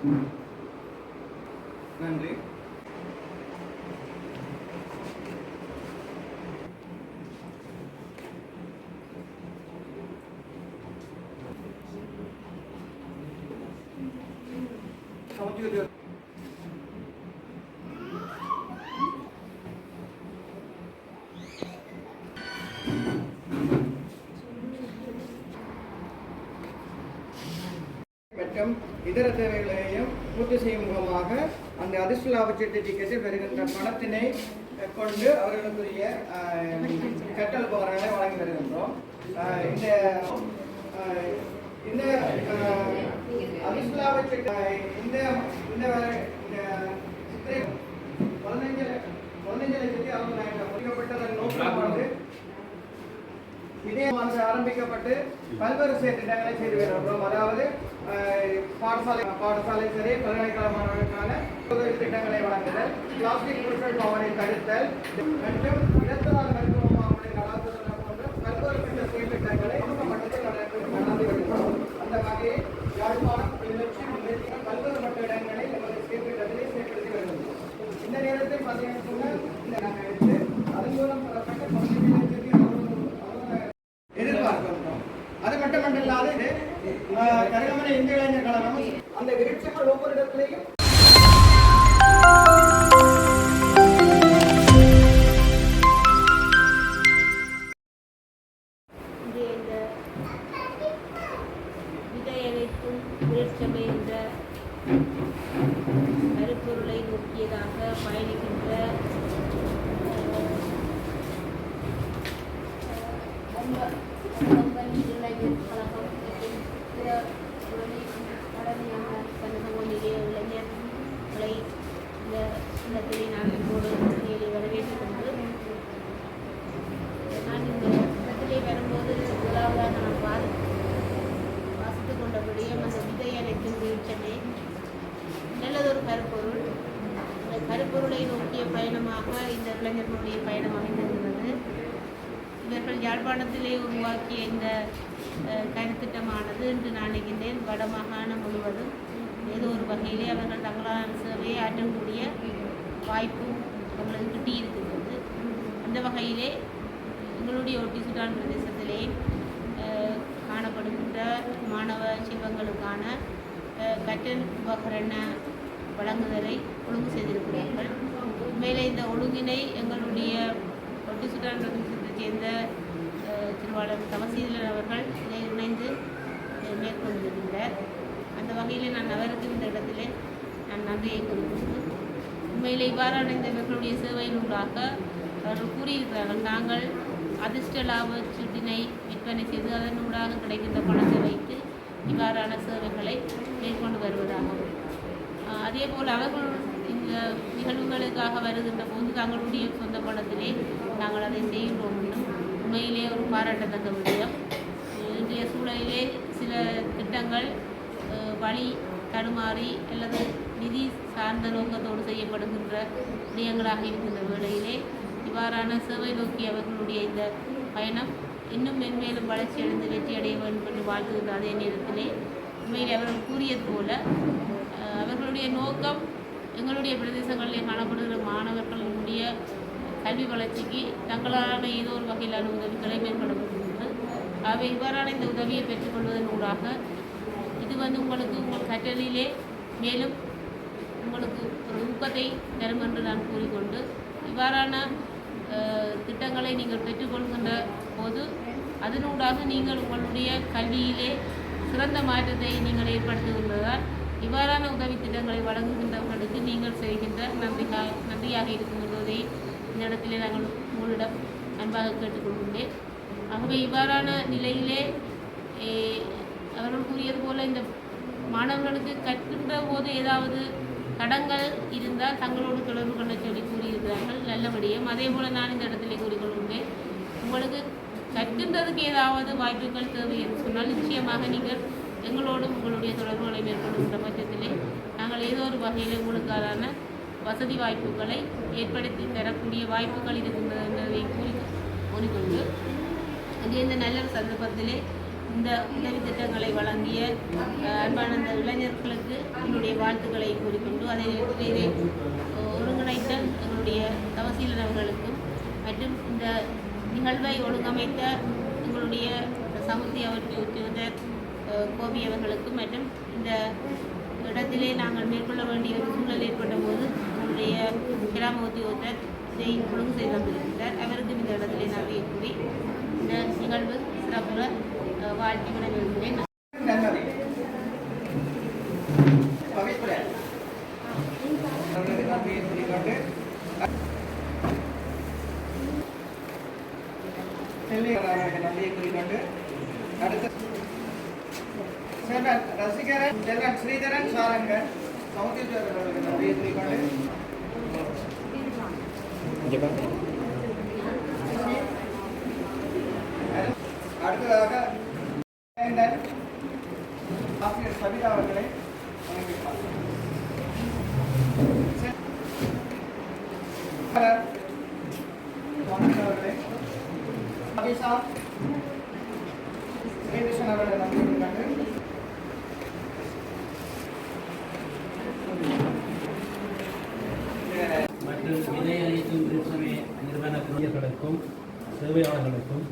네. 난데? 어떻게 돼? மற்றும் இதர தேவைகளையும் பூர்த்தி செய்யும் முகமாக அந்த அதிர்ஷ்ட லாபச்சீட்டு டிக்கெட்டில் பெறுகின்ற பணத்தினை கொண்டு அவர்களுக்குரிய கட்டல் உபகரணங்களை வழங்கி வருகின்றோம் இந்த இந்த அஹ், அதிர்ஷ்ட லாபச்சீட்டு இந்த இந்த வர- இந்த சித்திரை பதினைஞ்சு பதினைஞ்சு லட்சத்தி அறுபதாயிரம் முடிக்கப்பட்டதன் நோக்கமானது இதே வந்து ஆரம்பிக்கப்பட்டு பல்வேறு திட்டங்களை செய்து வருகிறோம். அதாவது பாடசாலை பாடசாலை சரி பல்கலைக்கழக மாணவர்களுக்கான உதவி திட்டங்களை வழங்குதல் பிளாஸ்டிக் பொருட்கள் அவரை தடுத்தல் மற்றும் இடத்தலால் மருத்துவ மாவட்ட கலாச்சாரம் போன்ற பல்வேறு திட்ட செயல் திட்டங்களை மட்டத்தில் நடந்து வருகிறோம் அந்த வகையில் யாழ்ப்பாணம் கிளிநொச்சி முன்னேற்ற பல்வேறு மட்ட இடங்களை நமது செயற்திட்டத்திலே செயல்படுத்தி வருகின்றோம் இந்த நேரத்தில் பார்த்தீங்கன்னு சொன்னால் இந்த நாங்கள் எடுத்து அதன் மூலம் பெறப்பட்ட பதினைந்து லட்சத்தி அறுபது அறுபதாயிரம் எதிர்பார்க்கின்றோம் அது மட்டுமல்லாது இது ஆஹ், கருகமலை இந்திய இளைஞர் கழகம் அந்த விருட்சங்கள் ஒவ்வொரு இடத்திலையும். இந்த கருப்பொருளை நோக்கியதாக பயணிக்கின்ற இளைஞர் கழகம் மற்றும் பிற உடனடியாக கனகமொழியிலே இளைஞர்களை இந்த இடத்திலே நான் இப்போது நேரில் வரவேற்றுக் கொண்டு நான் இந்த இடத்திலே வரும்போது முதலாவதாக நான் வாசி வாசித்துக் கொண்டபடியே அந்த விதை அனைத்தும் வீழ்ச்சமே நல்லதொரு கருப்பொருள் அந்த கருப்பொருளை நோக்கிய பயணமாக இந்த இளைஞர்களுடைய பயணம் அமைந்திருக்கிறது இவர்கள் யாழ்ப்பாணத்திலே உருவாக்கிய இந்த அஹ், கருத்திட்டமானது இன்று நான் நினைக்கின்றேன் வடமாகாணம் முழுவதும் ஏதோ ஒரு வகையிலே அவர்கள் தங்களால் சேவையை ஆற்றக்கூடிய வாய்ப்பு கிட்டி இருக்கிறது அந்த வகையிலே எங்களுடைய ஒட்டி சுடான் பிரதேசத்திலே காணப்படுகின்ற மாணவ செல்வங்களுக்கான அஹ், கற்றல் உபகரண வழங்குதலை ஒழுங்கு செய்திருக்கிறார்கள். மேலே இந்த ஒழுங்கினை எங்களுடைய ஒட்டி சுடான் பிரதேசத்தைச் சேர்ந்த திருவாளர் தவசீலர் அவர்கள் இதை இணைந்து அஹ், மேற்கொண்டிருக்கின்றார் அந்த வகையில் நான் அவருக்கு இந்த இடத்திலே நான் நன்றியை கூறுகின்றேன் உண்மையிலே இவ்வாறான இந்த சேவையினூடாக அவர்கள் கூறியிருக்கிறார்கள். நாங்கள் அதிர்ஷ்ட லாப சுட்டினை விற்பனை செய்து அதனூடாக கிடைக்கின்ற பணத்தை வைத்து இவ்வாறான சேவைகளை மேற்கொண்டு வருவதாகவும் அதே போல் அவர்கள் இந்த நிகழ்வுகளுக்காக வருகின்ற போது தங்களுடைய சொந்த பணத்திலே நாங்கள் அதை செய்கின்றோம் என்றும் உண்மையிலே ஒரு பாராட்டத்தக்க விஷயம் இன்றைய சூழலிலே சில திட்டங்கள் வழி தடுமாறி அல்லது நிதி சார்ந்த நோக்கத்தோடு செய்யப்படுகின்ற விடயங்களாக இருக்கின்ற வேளையிலே இவ்வாறான சேவை நோக்கி அவர்களுடைய இந்த பயணம் இன்னும் மென்மேலும் வளர்ச்சி அடைந்து வெற்றி அடைய வேண்டும் என்று வாழ்த்துகின்ற அதே நேரத்திலே உண்மையில் அவர்கள் கூறியது போல அவர்களுடைய நோக்கம் எங்களுடைய பிரதேசங்களிலே காணப்படுகிற மாணவர்களுடைய கல்வி வளர்ச்சிக்கு தங்களான ஏதோ ஒரு வகையிலான உதவிகளை மேற்கொள்ளப்படுகின்றது. அவை இவ்வாறான இந்த உதவியை பெற்றுக்கொள்வதன் ஊடாக இது வந்து உங்களுக்கு உங்கள் கற்றலிலே மேலும் உங்களுக்கு ஒரு ஊக்கத்தை தரும் என்று நான் கூறிக்கொண்டு இவ்வாறான திட்டங்களை நீங்கள் பெற்றுக்கொள்கின்ற போது அதனூடாக நீங்கள் உங்களுடைய கல்வியிலே சிறந்த மாற்றத்தை நீங்கள் ஏற்படுத்துகின்றதால் இவ்வாறான உதவி திட்டங்களை வழங்குகின்றவர்களுக்கு நீங்கள் செய்கின்ற நன்றிகா நன்றியாக இருக்கும் என்பதை இந்த இடத்திலே நாங்கள் உங்களிடம் அன்பாக கேட்டுக்கொள்கின்றேன். ஆகவே இவ்வாறான நிலையிலே அவர்கள் கூறியது போல இந்த மாணவர்களுக்கு கற்கின்ற போது ஏதாவது தடங்கள் இருந்தால் தங்களோடு தொடர்பு கொள்ள சொல்லி கூறியிருக்கிறார்கள். நல்லபடியும் அதே போல் நான் இந்த இடத்திலே கூறிக்கொள்கின்றேன் உங்களுக்கு கற்கின்றதுக்கு ஏதாவது வாய்ப்புகள் தேவை என்று சொன்னால் நிச்சயமாக நீங்கள் எங்களோடும் உங்களுடைய தொடர்புகளை மேற்கொள்கின்ற பட்சத்திலே நாங்கள் ஏதோ ஒரு வகையில் உங்களுக்கான வசதி வாய்ப்புகளை ஏற்படுத்தி தரக்கூடிய வாய்ப்புகள் இருக்கின்றது என்பதை கூறி கூறிக்கொண்டு அதே இந்த நல்ல ஒரு சந்தர்ப்பத்திலே இந்த உதவி திட்டங்களை வழங்கிய சார்பான அந்த இளைஞர்களுக்கு என்னுடைய வாழ்த்துக்களை கூறிக்கொண்டு அதே நேரத்தில் இதை ஒருங்கிணைத்த எங்களுடைய தவசீலன் அவர்களுக்கும் மற்றும் இந்த நிகழ்வை ஒழுங்கமைத்த எங்களுடைய சமுத்தி அவர்கள் உத்தியோகத்தர் கோபி அவர்களுக்கும் மற்றும் இந்த இடத்திலே நாங்கள் மேற்கொள்ள வேண்டிய ஒரு சூழல் ஏற்பட்ட போது நம்முடைய கிராம உத்தியோகத்தர் இதை ஒழுங்கு செய்து தந்திருக்கிறார். அவருக்கும் இந்த இடத்திலே நான் கூறி இந்த நிகழ்வு சிறப்புற வாழ்த்தி விட விரும்புகிறேன் நன்றி பவித்ர அவர்களுக்கு நன்றியை சொல்லிக்கொண்டு நெல்லியர் அவர்களுக்கு நன்றியை கூறிக்கொண்டு அடுத்த செல்வன் ரசிகரன் செல்வன் ஸ்ரீதரன் சாரங்கன் அவர்களுக்கு நன்றியை கூறிக்கொண்டு அடுத்ததாக ஆசிரியர் சபிதா அவர்களை வணங்குகிறார். சேவையாளர்களுக்கும்